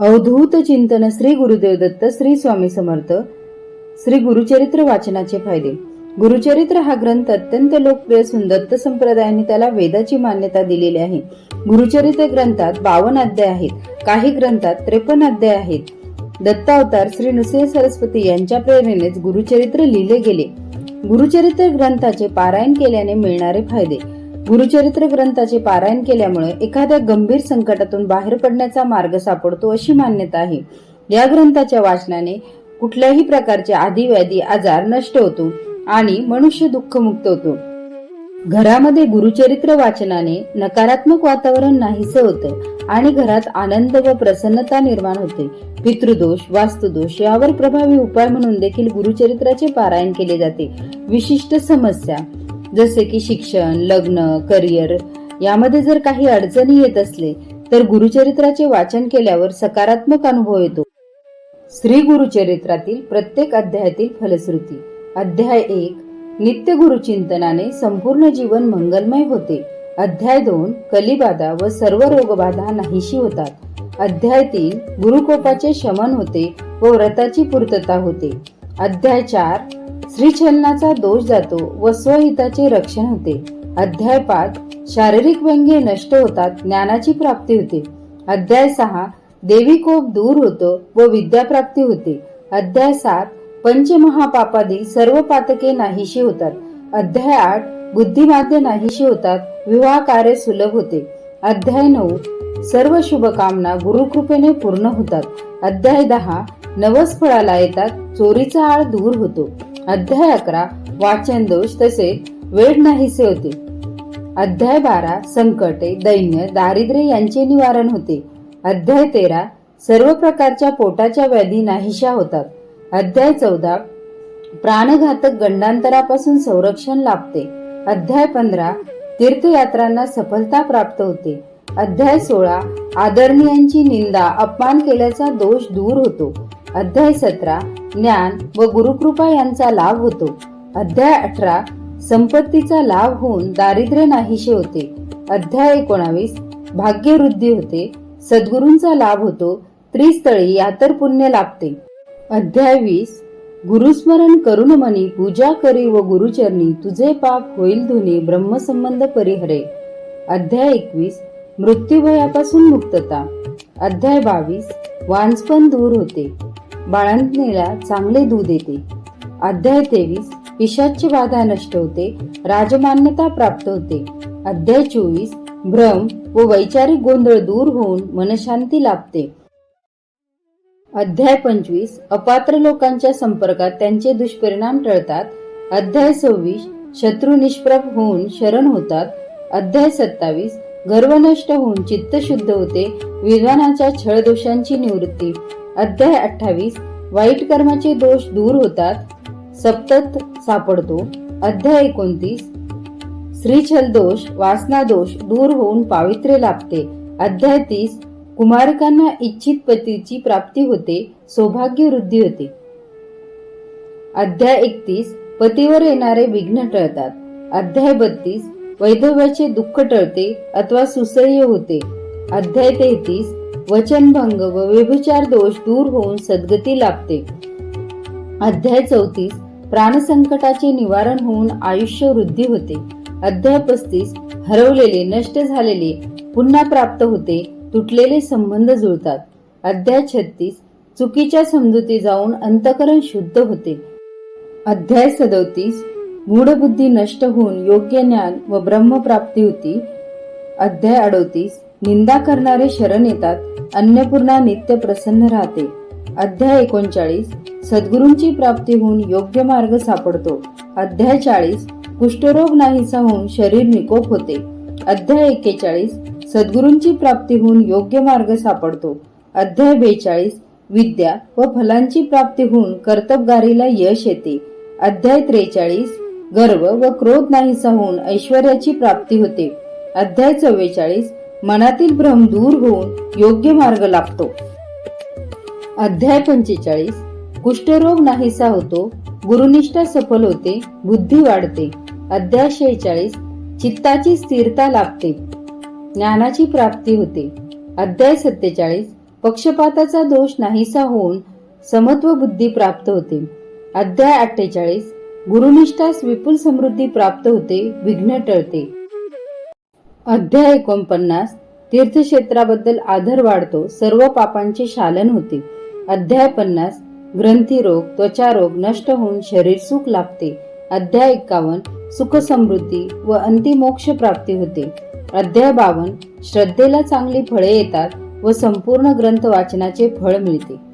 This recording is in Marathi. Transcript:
अवधूत चिंतन श्री गुरुदेव दत्त श्री स्वामी समर्थ श्री गुरुचरित्र वाचनाचे फायदे. गुरुचरित्र हा ग्रंथ अत्यंत लोकप्रिय असून दत्त संप्रदायाने त्याला वेदाची मान्यता दिलेली आहे. गुरुचरित्र ग्रंथात बावन अध्याय आहेत. काही ग्रंथात त्रेपन्न अध्याय आहेत. दत्तावतार श्री नृसिंह सरस्वती यांच्या प्रेरणेनेच गुरुचरित्र लिहिले गेले. गुरुचरित्र ग्रंथाचे पारायण केल्याने मिळणारे फायदे. गुरुचरित्र ग्रंथाचे पारायण केल्यामुळे एखाद्या गंभीर संकटातून बाहेर पडण्याचा मार्ग सापडतो अशी मान्यता आहे. या ग्रंथाच्या वाचनाने कुठल्याही प्रकारचे आदिव्याधी आजार नष्ट होतो आणि मनुष्य दुःखमुक्त होतो. घरामध्ये गुरुचरित्र वाचनाने नकारात्मक वातावरण नाहीसं होतं आणि घरात आनंद व प्रसन्नता निर्माण होते. पितृदोष वास्तुदोष यावर प्रभावी उपाय म्हणून देखील गुरुचरित्राचे पारायण केले जाते. विशिष्ट समस्या जसे की शिक्षण लग्न करिअर यामध्ये जर काही अडचणी येत असले तर गुरुचरित्राचे वाचन केल्यावर सकारात्मक अनुभव येतो. श्री गुरुचरित्रातील प्रत्येक अध्यायातील फलश्रुती अध्याय एक नित्य गुरुचिंतनाने संपूर्ण जीवन मंगलमय होते. अध्याय दोन कलिबाधा व सर्व रोगबाधा नाहीशी होतात. अध्याय तीन गुरुकोपाचे शमन होते व व्रताची पूर्तता होते. अध्याय चार श्रीचलनाचा दोष जातो व स्वहिताचे रक्षण होते. अध्याय पाच. शारीरिक व्यंग्य नष्ट होतात ज्ञानाची प्राप्ती होते. अध्याय सहा. देवी कोप दूर होतो व विद्याप्राप्ती होते. अध्याय सात. पंचमहापापादी सर्व पातके नाहीशी होतात. अध्याय आठ. बुद्धिमाद्य नाहीशी होतात विवाह कार्य सुलभ होते. अध्याय नऊ. सर्व शुभकामना गुरुकृपेने पूर्ण होतात. अध्याय दहा. नवस फळाला येतात चोरीचा आळ दूर होतो. अध्याय अकरा वाचन दोष तसेच वेळ नाहीसे होते. अध्याय बारा संकटे दैन्य दारिद्र्य यांचे निवारण होते. अध्याय तेरा सर्व प्रकारच्या पोटाच्या व्याधी नाहीशा होतात. अध्याय चौदा प्राणघातक गंडांतरापासून संरक्षण लाभते. अध्याय पंधरा तीर्थयात्रांना सफलता प्राप्त होते. अध्याय सोळा आदरणीयांची निंदा अपमान केल्याचा दोष दूर होतो. अध्याय सतरा ज्ञान व गुरुकृपा यांचा लाभ होतो. अध्याय अठरा संपत्तीचा लाभ होऊन दारिद्र्य नाहीशे होते. अध्याय एकोणावीस भाग्यवृद्धी होते. सद्गुरूंचा लाभ होतो त्रिस्थळी यातर पुण्य लाभते. अध्याय वीस गुरुस्मरण करुण मनी पूजा करी व गुरुचरणी तुझे पाप होईल धुनी ब्रह्मसंबंध परिहरे. अध्याय एकवीस मृत्यूभयापासून मुक्तता. अध्याय बावीस वांजपण दूर होते. बाळंतणीला चांगले दूध येते. अध्याय तेवीस पिशाच्य बाधा नष्ट होते राजमान्यता प्राप्त होते. अध्याय चोवीस भ्रम व वैचारिक गोंधळ दूर होऊन मनशांती लाभते. अध्याय पंचवीस अपात्र लोकांच्या संपर्कात त्यांचे दुष्परिणाम टळतात. अध्याय सव्वीस शत्रू निष्प्रभ होऊन शरण होतात. अध्याय सत्तावीस गर्व नष्ट होऊन चित्त शुद्ध होते विद्वानाच्या छळ दोषांची निवृत्ती. अध्याय अठ्ठावीस वाईट कर्माचे दोष दूर होतात सप्तत सापडतो. अध्याय एकोणतीस श्रीछल दोष वासना दोष दूर होऊन पावित्र्य लाभते. अध्याय तीस कुमारकांना इच्छित पतीची प्राप्ती होते सौभाग्य वृद्धी होते. अध्याय एकतीस पतीवर येणारे विघ्न टळतात. अध्याय बत्तीस वैधव्याचे दुःख टळते अथवा सुसह्य होते. अध्याय तेहतीस वचनभंग व व्यभिचार दोष दूर होऊन सद्गती लाभते. अध्याय चौतीस प्राणसंकटाचे निवारण होऊन आयुष्य वृद्धी होते. अध्याय पस्तीस हरवलेले नष्ट झालेले पुन्हा प्राप्त होते तुटलेले संबंध जुळतात. अध्याय छत्तीस चुकीच्या समजुती जाऊन अंतकरण शुद्ध होते. अध्याय सदोतीस मूढबुद्धी नष्ट होऊन योग्य ज्ञान व ब्रह्मप्राप्ती होती. अध्याय अडोतीस निंदा करणारे शरण येतात अन्नपूर्णा नित्य प्रसन्न राहते. अध्याय एकोणचाळीस सद्गुरूंची प्राप्ती होऊन योग्य मार्ग सापडतो. अध्याय चाळीस कुष्ठरोग नाहीसा होऊन शरीर निकोप होते. अध्याय एक्केचाळीस सद्गुरूंची प्राप्ती होऊन योग्य मार्ग सापडतो. अध्याय बेचाळीस विद्या व फलांची प्राप्ती होऊन कर्तबगारीला यश येते. अध्याय त्रेचाळीस गर्व व क्रोध नाहीसा होऊन ऐश्वर्याची प्राप्ती होते. अध्याय चव्वेचाळीस मनातील भ्रम दूर होऊन योग्य मार्ग लाभतो. अध्याय पंचेचाळीस. कुष्ठरोग नाहीसा होतो गुरुनिष्ठा सफल होते बुद्धी वाढते. अध्याय शेहेचाळीस. चित्ताची स्थिरता लाभते. ज्ञानाची प्राप्ती होते. अध्याय सत्तेचाळीस. पक्षपाताचा दोष नाहीसा होऊन समत्व बुद्धी प्राप्त होते. अध्याय अठ्ठेचाळीस. गुरुनिष्ठास विपुल समृद्धी प्राप्त होते विघ्न टळते. अध्याय एकोणपन्नास तीर्थक्षेत्राबद्दल आदर वाढतो सर्व पापांचे शालन होते. अध्याय पन्नास ग्रंथी त्वचारोग नष्ट होऊन शरीर सुख लाभते. अध्याय एक्कावन्न सुखसमृद्धी व अंतिमोक्ष प्राप्ती होते. अध्याय बावन श्रद्धेला चांगली फळे येतात व संपूर्ण ग्रंथ वाचनाचे फळ मिळते.